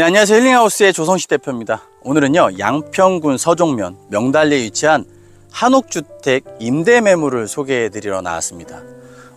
네, 안녕하세요. 힐링하우스의 조성식 대표입니다. 오늘은요, 양평군 서종면 명달리에 위치한 한옥주택 임대 매물을 소개해 드리러 나왔습니다.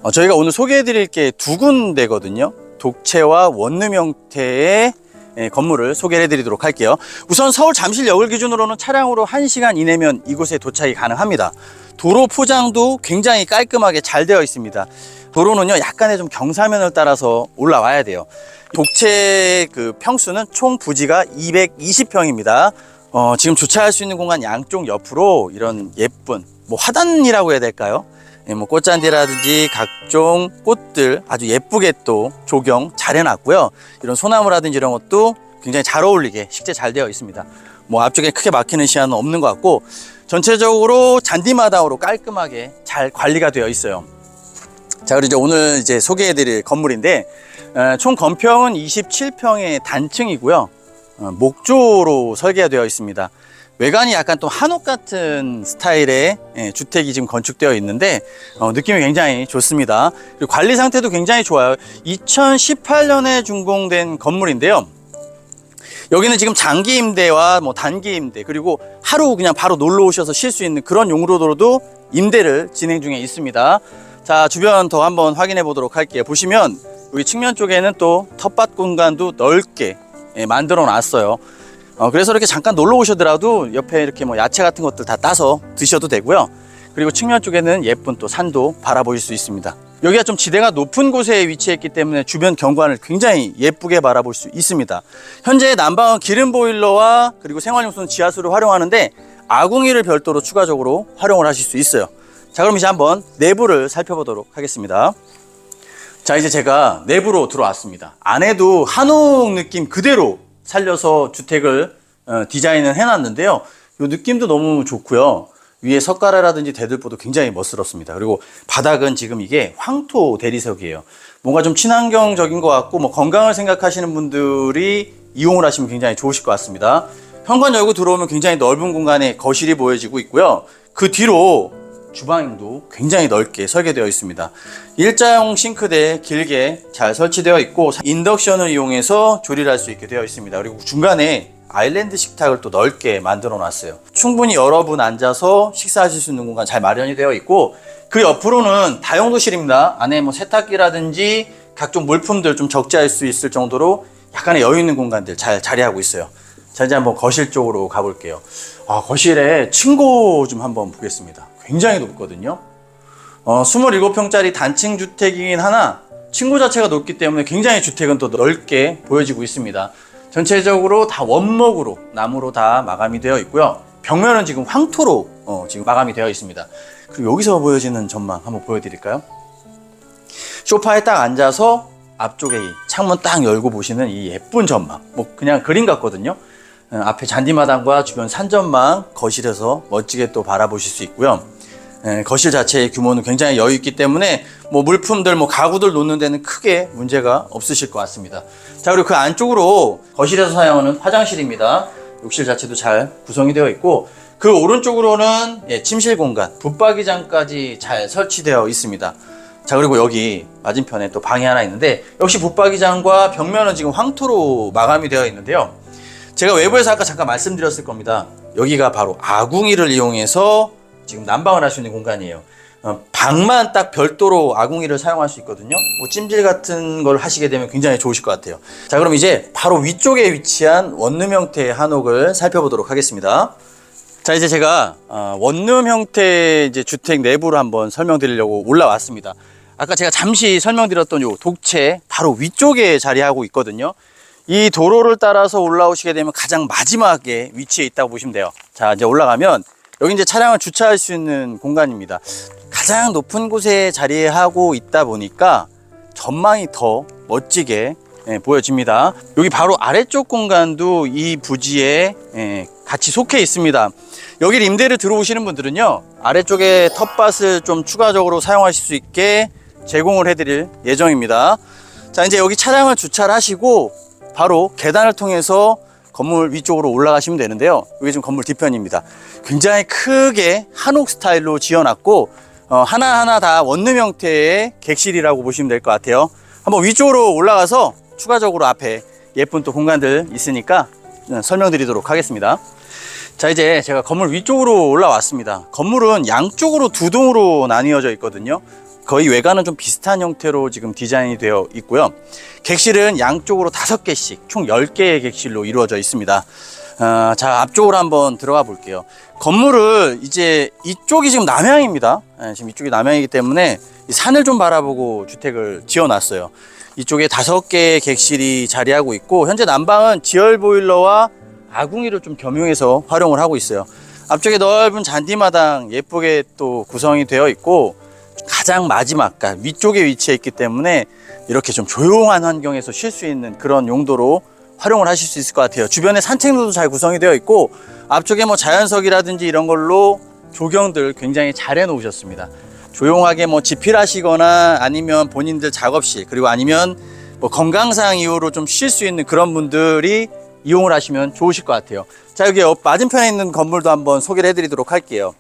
어, 저희가 오늘 소개해 드릴 게 두 군데거든요. 독채와 원룸 형태의 예, 건물을 소개해 드리도록 할게요. 우선 서울 잠실역을 기준으로는 차량으로 1시간 이내면 이곳에 도착이 가능합니다. 도로 포장도 굉장히 깔끔하게 잘 되어 있습니다. 도로는요, 약간의 좀 경사면을 따라서 올라와야 돼요. 독채 그 평수는 총 부지가 220평입니다. 어, 지금 주차할 수 있는 공간 양쪽 옆으로 이런 예쁜 뭐 화단이라고 해야 될까요? 예, 뭐 꽃잔디라든지 각종 꽃들 아주 예쁘게 또 조경 잘 해놨고요. 이런 소나무라든지 이런 것도 굉장히 잘 어울리게 식재 잘 되어 있습니다. 뭐 앞쪽에 크게 막히는 시야는 없는 것 같고 전체적으로 잔디마당으로 깔끔하게 잘 관리가 되어 있어요. 자, 그리고 이제 오늘 이제 소개해드릴 건물인데 에, 총 건평은 27평의 단층이고요. 어, 목조로 설계가 되어 있습니다. 외관이 약간 또 한옥 같은 스타일의 예, 주택이 지금 건축되어 있는데 어, 느낌이 굉장히 좋습니다. 그리고 관리 상태도 굉장히 좋아요. 2018년에 준공된 건물인데요. 여기는 지금 장기 임대와 뭐 단기 임대 그리고 하루 그냥 바로 놀러 오셔서 쉴 수 있는 그런 용도로도 임대를 진행 중에 있습니다. 자 주변 더 한번 확인해 보도록 할게요. 보시면 여기 측면 쪽에는 또 텃밭 공간도 넓게 예, 만들어 놨어요. 어, 그래서 이렇게 잠깐 놀러 오셔더라도 옆에 이렇게 뭐 야채 같은 것들 다 따서 드셔도 되고요. 그리고 측면 쪽에는 예쁜 또 산도 바라보실 수 있습니다. 여기가 좀 지대가 높은 곳에 위치했기 때문에 주변 경관을 굉장히 예쁘게 바라볼 수 있습니다. 현재 난방은 기름 보일러와 그리고 생활용수는 지하수를 활용하는데 아궁이를 별도로 추가적으로 활용을 하실 수 있어요. 자, 그럼 이제 한번 내부를 살펴보도록 하겠습니다. 자, 이제 제가 내부로 들어왔습니다. 안에도 한옥 느낌 그대로 살려서 주택을 어, 디자인을 해놨는데요. 이 느낌도 너무 좋고요. 위에 석가래라든지 대들보도 굉장히 멋스럽습니다. 그리고 바닥은 지금 이게 황토 대리석이에요. 뭔가 좀 친환경적인 것 같고 뭐 건강을 생각하시는 분들이 이용을 하시면 굉장히 좋으실 것 같습니다. 현관 열고 들어오면 굉장히 넓은 공간에 거실이 보여지고 있고요. 그 뒤로 주방도 굉장히 넓게 설계되어 있습니다. 일자형 싱크대 길게 잘 설치되어 있고 인덕션을 이용해서 조리를 할 수 있게 되어 있습니다. 그리고 중간에 아일랜드 식탁을 또 넓게 만들어 놨어요. 충분히 여러 분 앉아서 식사하실 수 있는 공간 잘 마련이 되어 있고 그 옆으로는 다용도실입니다. 안에 뭐 세탁기라든지 각종 물품들 좀 적재할 수 있을 정도로 약간의 여유 있는 공간들 잘 자리하고 있어요. 자 이제 한번 거실 쪽으로 가볼게요. 아 거실에 층고 좀 한번 보겠습니다. 굉장히 높거든요. 어, 27평짜리 단층 주택이긴 하나 층고 자체가 높기 때문에 굉장히 주택은 또 넓게 보여지고 있습니다. 전체적으로 다 원목으로 나무로 다 마감이 되어 있고요. 벽면은 지금 황토로 어, 지금 마감이 되어 있습니다. 그리고 여기서 보여지는 전망 한번 보여드릴까요? 소파에 딱 앉아서 앞쪽에 이 창문 딱 열고 보시는 이 예쁜 전망. 뭐 그냥 그림 같거든요. 어, 앞에 잔디마당과 주변 산전망 거실에서 멋지게 또 바라보실 수 있고요. 예, 거실 자체의 규모는 굉장히 여유 있기 때문에 뭐 물품들, 뭐 가구들 놓는 데는 크게 문제가 없으실 것 같습니다. 자 그리고 그 안쪽으로 거실에서 사용하는 화장실입니다. 욕실 자체도 잘 구성이 되어 있고 그 오른쪽으로는 예, 침실 공간, 붙박이장까지 잘 설치되어 있습니다. 자 그리고 여기 맞은편에 또 방이 하나 있는데 역시 붙박이장과 벽면은 지금 황토로 마감이 되어 있는데요. 제가 외부에서 아까 잠깐 말씀드렸을 겁니다. 여기가 바로 아궁이를 이용해서 지금 난방을 할 수 있는 공간이에요. 어, 방만 딱 별도로 아궁이를 사용할 수 있거든요. 뭐 찜질 같은 걸 하시게 되면 굉장히 좋으실 것 같아요. 자, 그럼 이제 바로 위쪽에 위치한 원룸 형태의 한옥을 살펴보도록 하겠습니다. 자, 이제 제가 어, 원룸 형태 이제 주택 내부를 한번 설명드리려고 올라왔습니다. 아까 제가 잠시 설명드렸던 요 독채 바로 위쪽에 자리하고 있거든요. 이 도로를 따라서 올라오시게 되면 가장 마지막에 위치해 있다고 보시면 돼요. 자, 이제 올라가면 여기 이제 차량을 주차할 수 있는 공간입니다. 가장 높은 곳에 자리하고 있다 보니까 전망이 더 멋지게 예, 보여집니다. 여기 바로 아래쪽 공간도 이 부지에 예, 같이 속해 있습니다. 여기 임대를 들어오시는 분들은요, 아래쪽에 텃밭을 좀 추가적으로 사용하실 수 있게 제공을 해드릴 예정입니다. 자, 이제 여기 차량을 주차를 하시고 바로 계단을 통해서 건물 위쪽으로 올라가시면 되는데요. 여기 지금 건물 뒤편입니다. 굉장히 크게 한옥 스타일로 지어놨고 어, 하나하나 다 원룸 형태의 객실이라고 보시면 될 것 같아요. 한번 위쪽으로 올라가서 추가적으로 앞에 예쁜 또 공간들 있으니까 어, 설명드리도록 하겠습니다. 자 이제 제가 건물 위쪽으로 올라왔습니다. 건물은 양쪽으로 두 동으로 나뉘어져 있거든요. 거의 외관은 좀 비슷한 형태로 지금 디자인이 되어 있고요. 객실은 양쪽으로 다섯 개씩 총 10개의 객실로 이루어져 있습니다. 어, 자 앞쪽으로 한번 들어가 볼게요. 건물을 이제 이쪽이 지금 남향입니다. 예, 지금 이쪽이 남향이기 때문에 이 산을 좀 바라보고 주택을 지어 놨어요. 이쪽에 다섯 개의 객실이 자리하고 있고 현재 난방은 지열 보일러와 아궁이를 좀 겸용해서 활용을 하고 있어요. 앞쪽에 넓은 잔디마당 예쁘게 또 구성이 되어 있고 가장 마지막, 그러니까 위쪽에 위치해 있기 때문에 이렇게 좀 조용한 환경에서 쉴 수 있는 그런 용도로 활용을 하실 수 있을 것 같아요. 주변에 산책로도 잘 구성이 되어 있고 앞쪽에 뭐 자연석이라든지 이런 걸로 조경들 굉장히 잘 해놓으셨습니다. 조용하게 뭐 집필하시거나 아니면 본인들 작업실 그리고 아니면 뭐 건강상 이유로 좀 쉴 수 있는 그런 분들이 이용을 하시면 좋으실 것 같아요. 자 여기 옆 맞은편에 있는 건물도 한번 소개를 해드리도록 할게요.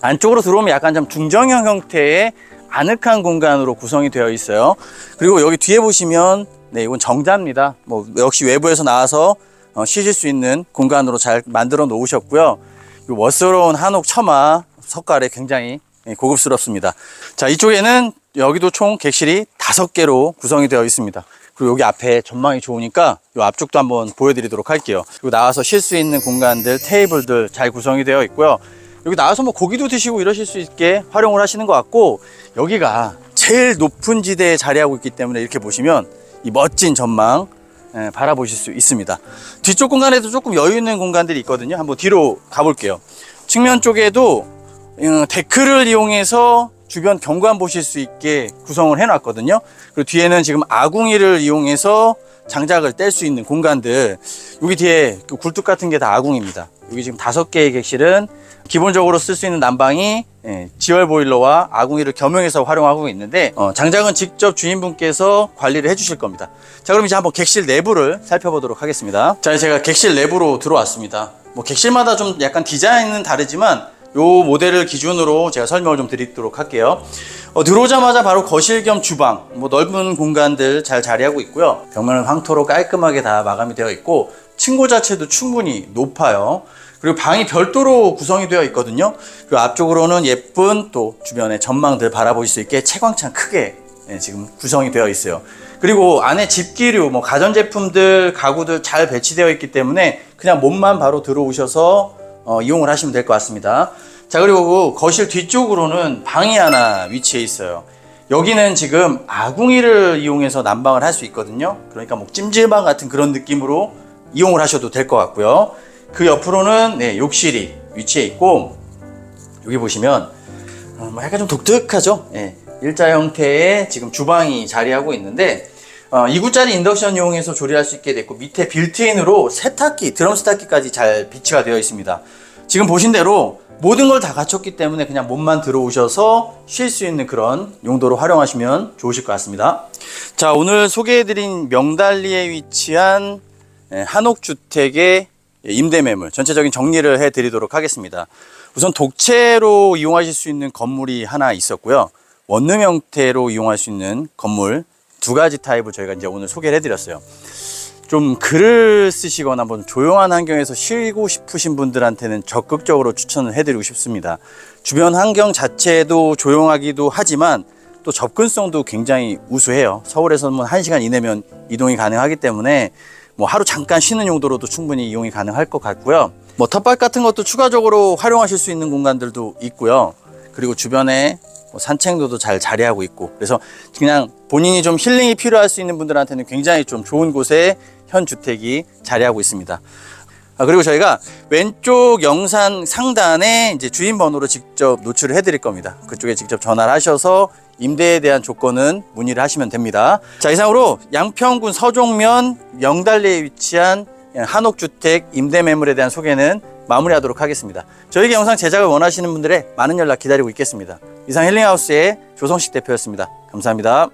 안쪽으로 들어오면 약간 좀 중정형 형태의 아늑한 공간으로 구성이 되어 있어요. 그리고 여기 뒤에 보시면 네 이건 정자입니다. 뭐 역시 외부에서 나와서 어, 쉬실 수 있는 공간으로 잘 만들어 놓으셨고요. 이 멋스러운 한옥 처마 석가래 굉장히 예, 고급스럽습니다. 자 이쪽에는 여기도 총 객실이 다섯 개로 구성이 되어 있습니다. 그리고 여기 앞에 전망이 좋으니까 이 앞쪽도 한번 보여드리도록 할게요. 그리고 나와서 쉴 수 있는 공간들, 테이블들 잘 구성이 되어 있고요. 여기 나와서 뭐 고기도 드시고 이러실 수 있게 활용을 하시는 것 같고 여기가 제일 높은 지대에 자리하고 있기 때문에 이렇게 보시면 이 멋진 전망 예, 바라보실 수 있습니다. 뒤쪽 공간에도 조금 여유 있는 공간들이 있거든요. 한번 뒤로 가볼게요. 측면 쪽에도 음, 데크를 이용해서 주변 경관 보실 수 있게 구성을 해놨거든요. 그리고 뒤에는 지금 아궁이를 이용해서 장작을 뗄 수 있는 공간들. 여기 뒤에 그 굴뚝 같은 게 다 아궁입니다. 여기 지금 다섯 개의 객실은 기본적으로 쓸 수 있는 난방이 예, 지열 보일러와 아궁이를 겸용해서 활용하고 있는데 어, 장작은 직접 주인분께서 관리를 해주실 겁니다. 자 그럼 이제 한번 객실 내부를 살펴보도록 하겠습니다. 자 제가 객실 내부로 들어왔습니다. 뭐 객실마다 좀 약간 디자인은 다르지만 요 모델을 기준으로 제가 설명을 좀 드리도록 할게요. 어, 들어오자마자 바로 거실 겸 주방, 뭐 넓은 공간들 잘 자리하고 있고요. 벽면은 황토로 깔끔하게 다 마감이 되어 있고 층고 자체도 충분히 높아요. 그리고 방이 별도로 구성이 되어 있거든요. 그리고 앞쪽으로는 예쁜 또 주변의 전망들 바라보실 수 있게 채광창 크게 예, 지금 구성이 되어 있어요. 그리고 안에 집기류, 뭐 가전제품들, 가구들 잘 배치되어 있기 때문에 그냥 몸만 바로 들어오셔서 어, 이용을 하시면 될 것 같습니다. 자, 그리고 거실 뒤쪽으로는 방이 하나 위치해 있어요. 여기는 지금 아궁이를 이용해서 난방을 할 수 있거든요. 그러니까 뭐 찜질방 같은 그런 느낌으로 이용을 하셔도 될 것 같고요. 그 옆으로는 네, 욕실이 위치해 있고 여기 보시면 어, 뭐 약간 좀 독특하죠. 예, 일자 형태의 지금 주방이 자리하고 있는데 어, 2구짜리 인덕션 이용해서 조리할 수 있게 됐고 밑에 빌트인으로 세탁기, 드럼 세탁기까지 잘 비치가 되어 있습니다. 지금 보신 대로 모든 걸 다 갖췄기 때문에 그냥 몸만 들어오셔서 쉴 수 있는 그런 용도로 활용하시면 좋으실 것 같습니다. 자, 오늘 소개해드린 명달리에 위치한 예, 한옥주택의 임대 매물 전체적인 정리를 해 드리도록 하겠습니다. 우선 독채로 이용하실 수 있는 건물이 하나 있었고요. 원룸 형태로 이용할 수 있는 건물 두 가지 타입을 저희가 이제 오늘 소개를 해드렸어요. 좀 글을 쓰시거나 뭐 조용한 환경에서 쉬고 싶으신 분들한테는 적극적으로 추천을 해드리고 싶습니다. 주변 환경 자체도 조용하기도 하지만 또 접근성도 굉장히 우수해요. 서울에서는 뭐 1시간 이내면 이동이 가능하기 때문에 뭐 하루 잠깐 쉬는 용도로도 충분히 이용이 가능할 것 같고요. 뭐 텃밭 같은 것도 추가적으로 활용하실 수 있는 공간들도 있고요. 그리고 주변에 뭐 산책로도 잘 자리하고 있고 그래서 그냥 본인이 좀 힐링이 필요할 수 있는 분들한테는 굉장히 좀 좋은 곳에 현 주택이 자리하고 있습니다. 아, 그리고 저희가 왼쪽 영상 상단에 이제 주인 번호로 직접 노출을 해드릴 겁니다. 그쪽에 직접 전화를 하셔서 임대에 대한 조건은 문의를 하시면 됩니다. 자, 이상으로 양평군 서종면 명달리에 위치한 한옥주택 임대 매물에 대한 소개는 마무리하도록 하겠습니다. 저에게 영상 제작을 원하시는 분들의 많은 연락 기다리고 있겠습니다. 이상 힐링하우스의 조성식 대표였습니다. 감사합니다.